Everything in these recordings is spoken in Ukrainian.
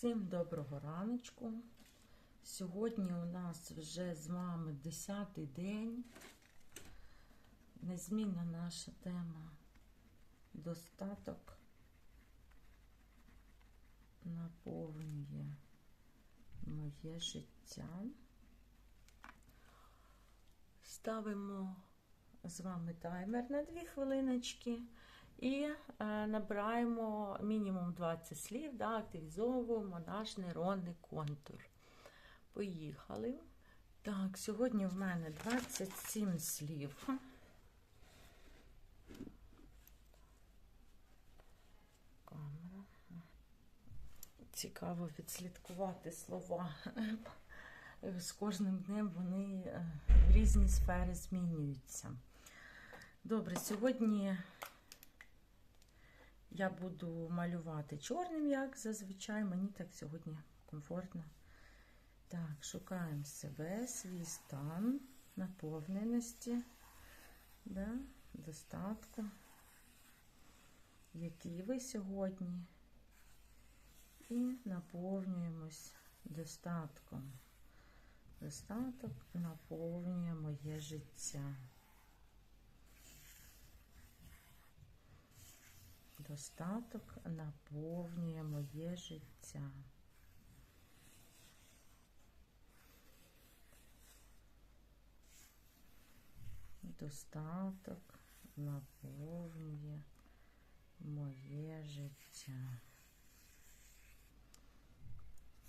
Всім доброго раночку. Сьогодні у нас вже з вами 10-й день. Незмінна наша тема достаток наповнює моє життя. Ставимо з вами таймер на 2 хвилиночки. І е, набираємо мінімум 20 слів, да, активізовуємо наш нейронний контур. Поїхали. Так, сьогодні в мене 27 слів. Камера. Цікаво відслідкувати слова. З кожним днем вони е, в різні сфери змінюються. Добре, сьогодні я буду малювати чорним, як зазвичай. Мені так сьогодні комфортно. Так, шукаємо себе, свій стан наповненості, да, достатку. Який ви сьогодні? І наповнюємось достатком. Достаток наповнює моє життя. Достаток наповнює моє життя. Достаток наповнює моє життя.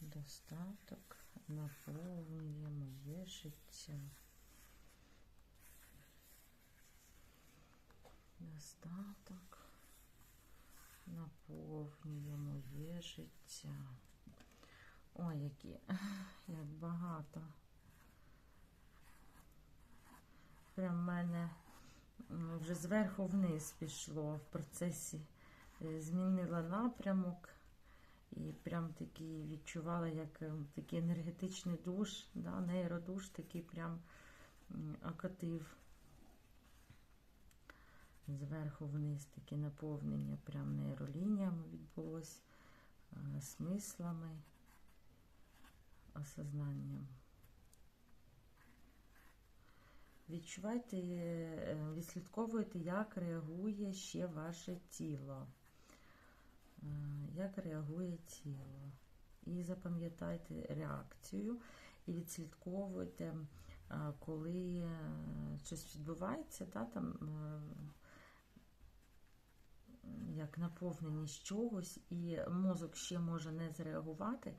Достаток наповнює моє життя. Достаток наповнює моє життя. Ой, які, як багато. Прям в мене вже зверху вниз пішло в процесі, е, змінила напрямок і прям такий відчувала, як е, такий енергетичний душ, да, нейродуш такий прям окатив зверху вниз таке наповнення прям нейролініями відбулось, смислами, осознанням. Відчувайте, е, відслідковуйте, як реагує ще ваше тіло. Е, як реагує тіло. І запам'ятайте реакцію, і відслідковуйте, коли е, щось відбувається, да, там як наповненість чогось, і мозок ще може не зреагувати,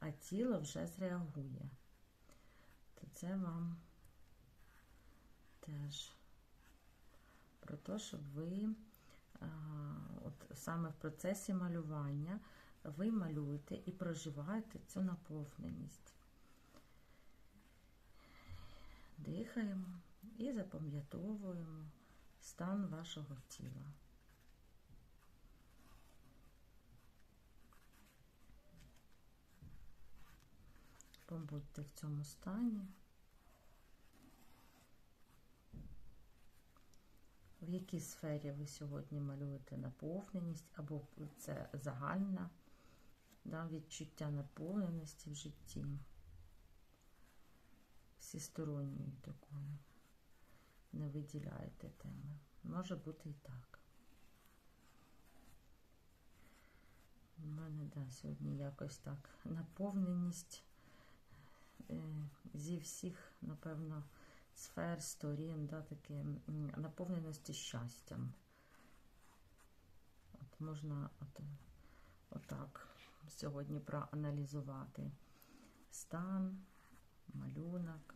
а тіло вже зреагує. То це вам теж про те, щоб ви от саме в процесі малювання ви малюєте і проживаєте цю наповненість. Дихаємо і запам'ятовуємо стан вашого тіла. Побудьте в цьому стані. В якій сфері ви сьогодні малюєте наповненість, або це загальна да, відчуття наповненості в житті, всісторонньої такої. Не виділяєте теми. Може бути і так. У мене, да, сьогодні якось так наповненість зі всіх, напевно, сфер, сторін, да, таке наповненості щастям. От Можна от, отак сьогодні проаналізувати стан, малюнок,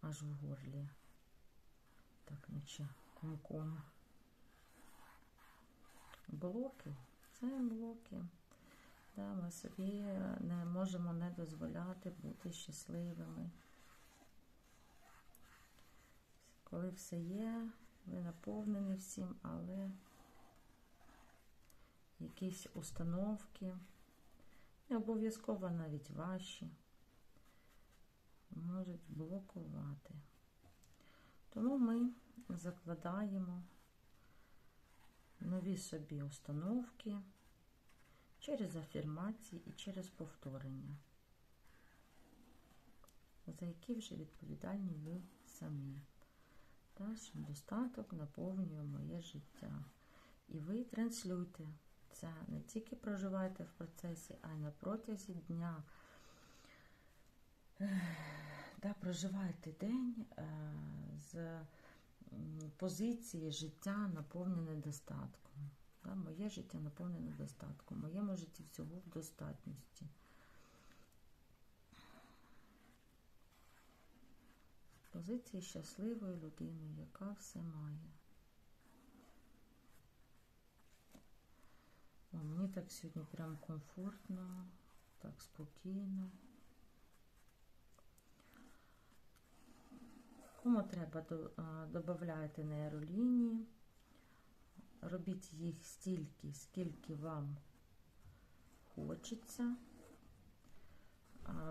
аж в горлі. Так, наче комком. Блоки, це блоки. Да, Ми собі не можемо не дозволяти бути щасливими. Коли все є, ви наповнені всім, але якісь установки, не обов'язково навіть ваші, можуть блокувати. Тому ми закладаємо нові собі установки через афірмації і через повторення, за які вже відповідальні ви самі. Та, що достаток наповнює моє життя. І ви транслюйте це, не тільки проживайте в процесі, а й на протязі дня. Да, проживайте день е, з позиції життя наповнене достатком. Моє життя наповнене достатком. Моєму житті всього в достатності. Позиції щасливої людини, яка все має. О, мені так сьогодні прям комфортно, так спокійно. Кому треба, до- а, додавайте нейролінії. Робіть їх стільки, скільки вам хочеться.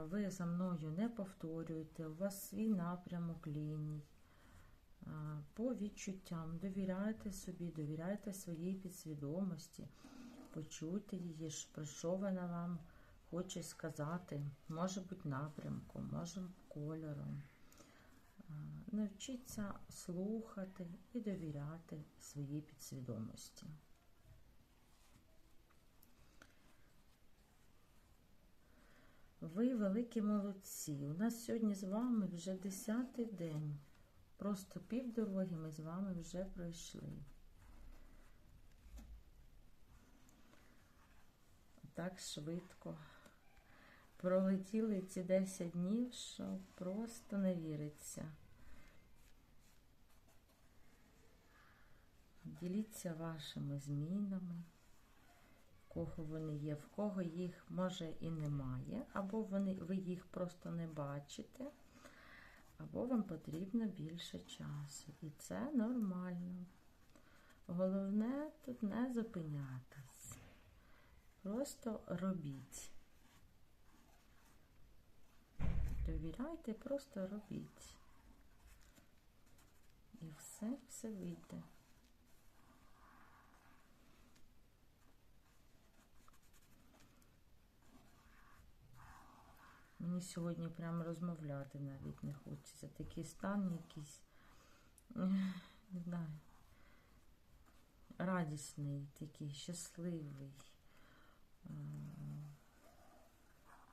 Ви за мною не повторюєте, у вас свій напрямок ліній. По відчуттям довіряйте собі, довіряйте своїй підсвідомості, почуйте її, про що вона вам хоче сказати. Може бути напрямком, може кольором. А, Навчіться слухати і довіряти своїй підсвідомості. Ви великі молодці. У нас сьогодні з вами вже десятий день. Просто півдороги ми з вами вже пройшли. Так швидко. Пролетіли ці 10 днів, що просто не віриться. Діліться вашими змінами, в кого вони є, в кого їх може і немає, або вони, ви їх просто не бачите, або вам потрібно більше часу. І це нормально. Головне тут не зупинятись. Просто робіть. Довіряйте, просто робіть. І все, все вийде. Мені сьогодні прямо розмовляти навіть не хочеться. Такий стан якийсь, не знаю, радісний, такий щасливий. Е,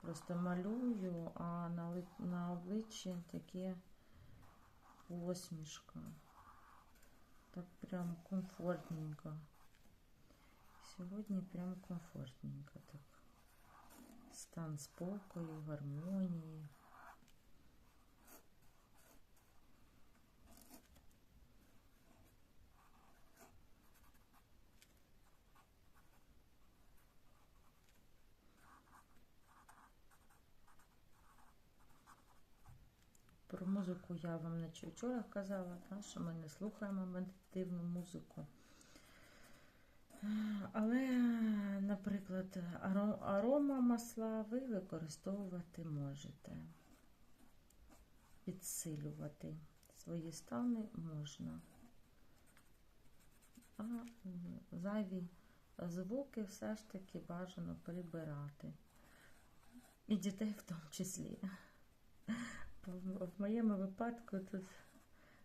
Просто малюю, а на, на обличчі таке посмішка. Так прям комфортненько. Сьогодні прям комфортненько так. Стан спокою, гармонії. Про музику я вам наче вчора казала, та, що ми не слухаємо медитативну музику. Але, наприклад, аро- арома масла ви використовувати можете. Підсилювати свої стани можна. А зайві звуки все ж таки бажано прибирати. І дітей в тому числі. В моєму випадку тут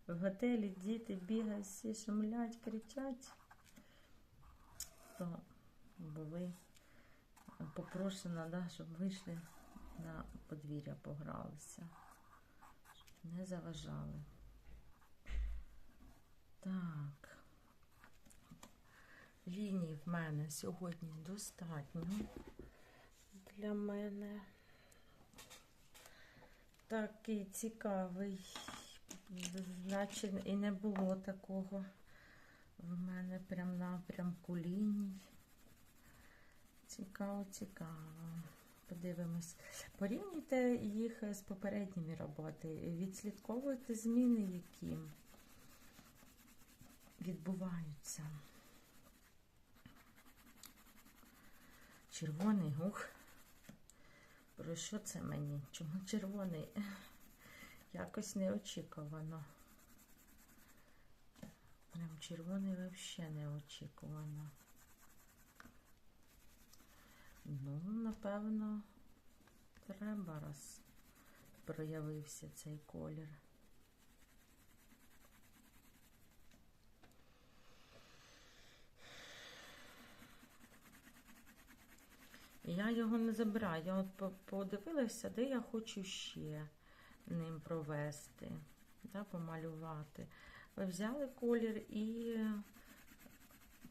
в готелі діти бігають, всі шумлять, кричать, то були попрошено, да, щоб вийшли на подвір'я, погралися, щоб не заважали. Так. Ліній в мене сьогодні достатньо для мене такий цікавий. Значить, і не було такого в мене прям напрямку ліній. Цікаво, цікаво. Подивимось. Порівнюйте їх з попередніми роботами. Відслідковуйте зміни, які відбуваються. Червоний ух. Про що це мені? Чому червоний? Якось неочікувано. Прям червоний взагалі неочікувано. Ну, напевно, треба раз проявився цей колір. Я його не забираю. Я от подивилася, де я хочу ще ним провести, да, помалювати. Взяли колір і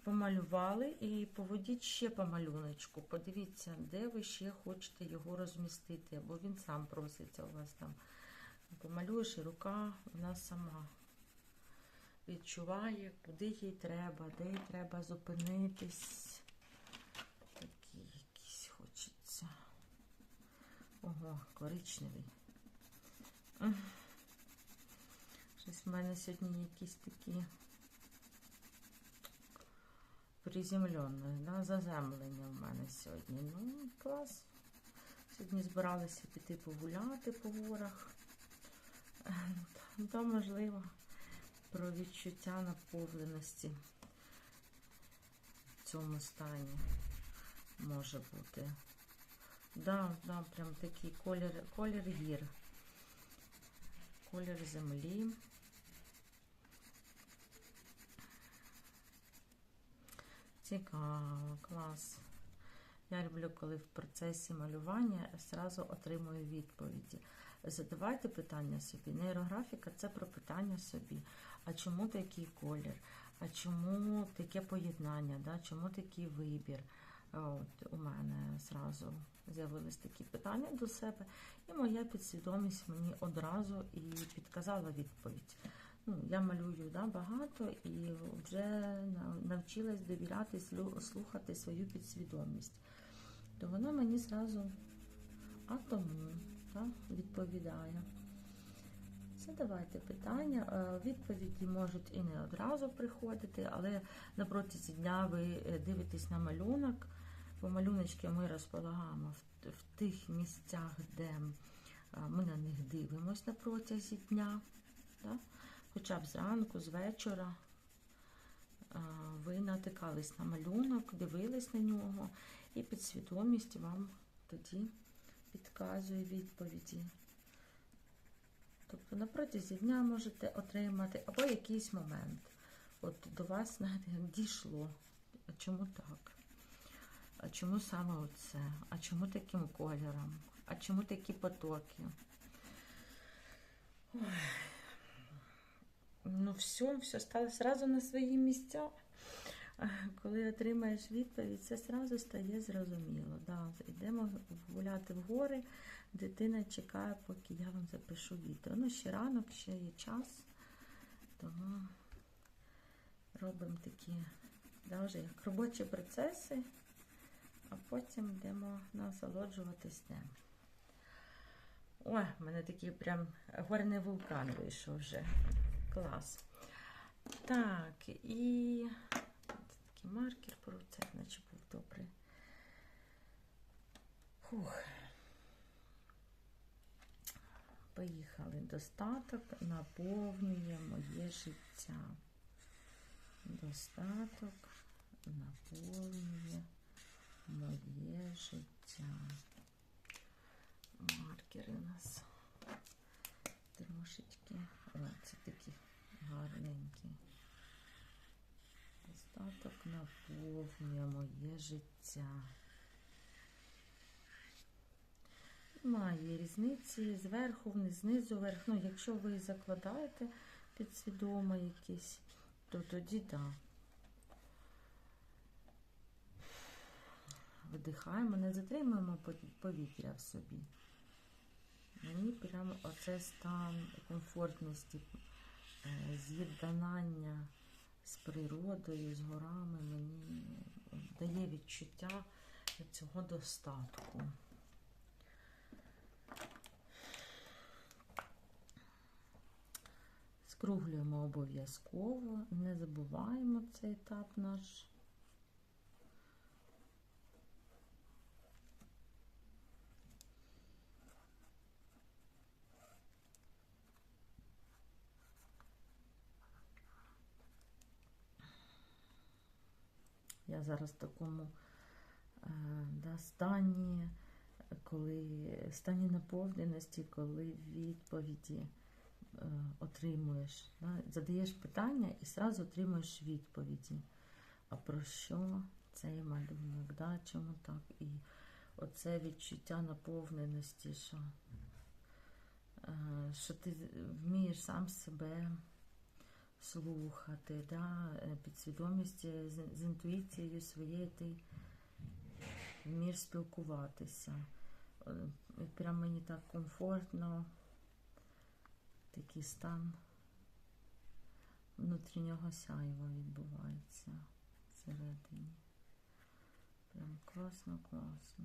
помалювали, і поведіть ще по малюночку. Подивіться, де ви ще хочете його розмістити, або він сам проситься у вас там. Помалюєш, і рука вона сама відчуває, куди їй треба, де їй треба зупинитись. Такі якісь хочеться. Ого, коричневий. Щось в мене сьогодні якісь такі приземлені, да? заземлення в мене сьогодні. Ну, клас. Сьогодні збиралися піти погуляти по горах. Е, Та, можливо, про відчуття наповненості в цьому стані може бути. Да, да, прям такий колір, колір гір. Колір землі. Цікаво, клас. Я люблю, коли в процесі малювання зразу отримую відповіді. Задавайте питання собі. Нейрографіка це про питання собі. А чому такий колір? А чому таке поєднання? Да? Чому такий вибір? От у мене зразу з'явились такі питання до себе, і моя підсвідомість мені одразу і підказала відповідь. Ну, я малюю да, багато і вже навчилась довіряти, слухати свою підсвідомість. То вона мені зразу а тому да, відповідає. Задавайте питання. Е, Відповіді можуть і не одразу приходити, але на протязі дня ви е, дивитесь на малюнок. По малюночки ми розполагаємо в, тих місцях, де е, ми на них дивимось на протязі дня. Да? Хоча б зранку, з вечора ви натикались на малюнок, дивились на нього, і підсвідомість вам тоді підказує відповіді. Тобто на протязі дня можете отримати або якийсь момент. От до вас навіть дійшло. Чому так? А чому саме оце? А чому таким кольором? А чому такі потоки? Ой. Ну, все, все стало зразу на свої місця. Коли отримаєш відповідь, це зразу стає зрозуміло. Да, йдемо гуляти в гори, дитина чекає, поки я вам запишу відео. Ну, ще ранок, ще є час, тому робимо такі да, вже як робочі процеси, а потім йдемо насолоджуватись днем. Ой, в мене такий прям горний вулкан вийшов вже. Клас. Так, і такий маркер про це, наче був добрий. Фух. Поїхали. Достаток наповнює моє життя. Достаток наповнює моє життя. Маркери у нас трошечки. О, це такі гарненькі. Достаток наповнює моє життя. Немає різниці зверху вниз, знизу вверх. Ну, якщо ви закладаєте підсвідомо якісь, то тоді так. Да. Видихаємо, не затримуємо повітря в собі. Мені прямо оцей стан комфортності, з'єднання з природою, з горами мені дає відчуття цього достатку. Скруглюємо обов'язково, не забуваємо цей етап наш. Я зараз в такому е, да, стані, коли стані наповненості, коли відповіді е, отримуєш. Да? Задаєш питання і одразу отримуєш відповіді. А про що цей малюнок? Да? Чому так? І оце відчуття наповненості, що, е, що ти вмієш сам себе слухати, да? е, підсвідомістю, з, з інтуїцією своєю ти вмієш спілкуватися. Е, Прям мені так комфортно, такий стан внутрішнього сяйва відбувається всередині. Прям класно, класно.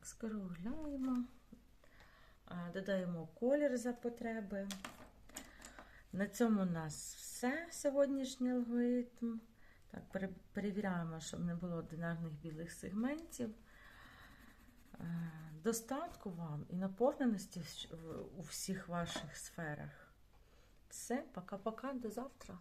Так, скругляємо, додаємо колір за потреби. На цьому у нас все сьогоднішній алгоритм. Так, перевіряємо, щоб не було одинарних білих сегментів. Е, Достатку вам і наповненості у всіх ваших сферах. Все, пока-пока, до завтра.